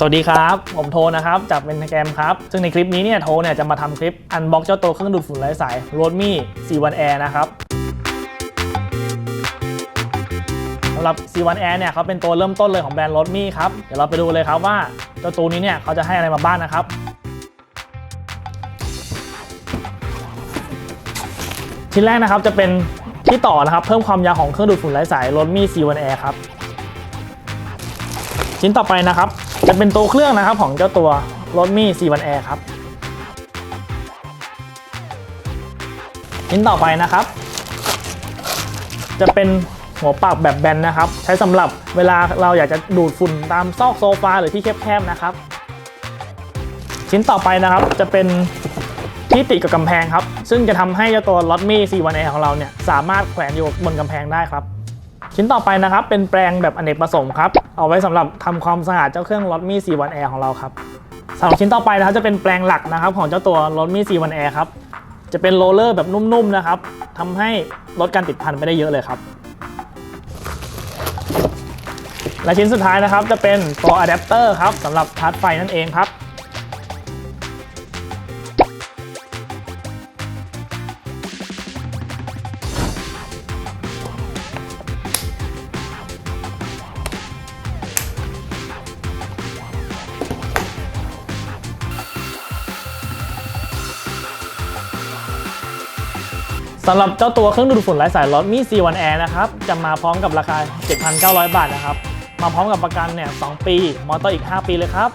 สวัสดีครับ ผมโทนะครับจากเป็นแกรมครับ ซึ่งในคลิปนี้เนี่ยโทเนี่ยจะมาทำคลิปอันบ็อกเจ้าตัวเครื่องดูดฝุ่นไร้สาย r o d m e C1 Air นะครับสำหรับ C1 Air เนี่ยเขาเป็นตัวเริ่มต้นเลยของแบรนด์ r o d m e ครับ เดี๋ยวเราไปดูเลยครับว่าเจ้าตัวนี้เนี่ยเขาจะให้อะไรมาบ้างนะครับชิ้นแรกนะครับจะเป็นที่ต่อนะครับเพิ่มความยาวของเครื่องดูดฝุ่นไร้สาย r o d m e C1 Air ครับชิ้นต่อไปนะครับ จะเป็นตัวเครื่องนะครับของเจ้าตัวรถมี่ C1 Air ครับชิ้นต่อไปนะครับ จะเป็นหัวปากแบบแบนนะครับ ใช้สำหรับเวลาเราอยากจะดูดฝุ่นตามซอกโซฟาหรือที่แคบๆนะครับ ชิ้นต่อไปนะครับจะเป็นที่ติดกับกำแพงครับ ซึ่งจะทำให้เจ้าตัวรถมี่ C1 Air ของเราเนี่ยสามารถแขวนอยู่บนกำแพงได้ครับ ชิ้นต่อไปนะครับ เป็นแปรงแบบอเนกประสงค์ครับ เอาไว้สำหรับทำความสะอาดเจ้าเครื่องรถมี่ C1 Air ของเราครับสำหรับชิ้นต่อไปนะครับจะเป็นแปรงหลักนะครับ ของเจ้าตัวรถมี่ C1 Air ครับ จะเป็นโรลเลอร์แบบนุ่มๆนะครับทำให้ลดการติดพันไปได้เยอะเลยครับ และชิ้นสุดท้ายนะครับจะเป็นตัวอะแดปเตอร์ครับสำหรับชาร์จไฟนั่นเองครับ สำหรับเจ้าตัวเครื่องดูดฝุ่นไร้สายรถมี C1 Air นะครับ จะมาพร้อมกับราคา 7,900 บาทนะครับ มาพร้อมกับประกันเนี่ย 2 ปี มอเตอร์อีก 5 ปีเลยครับ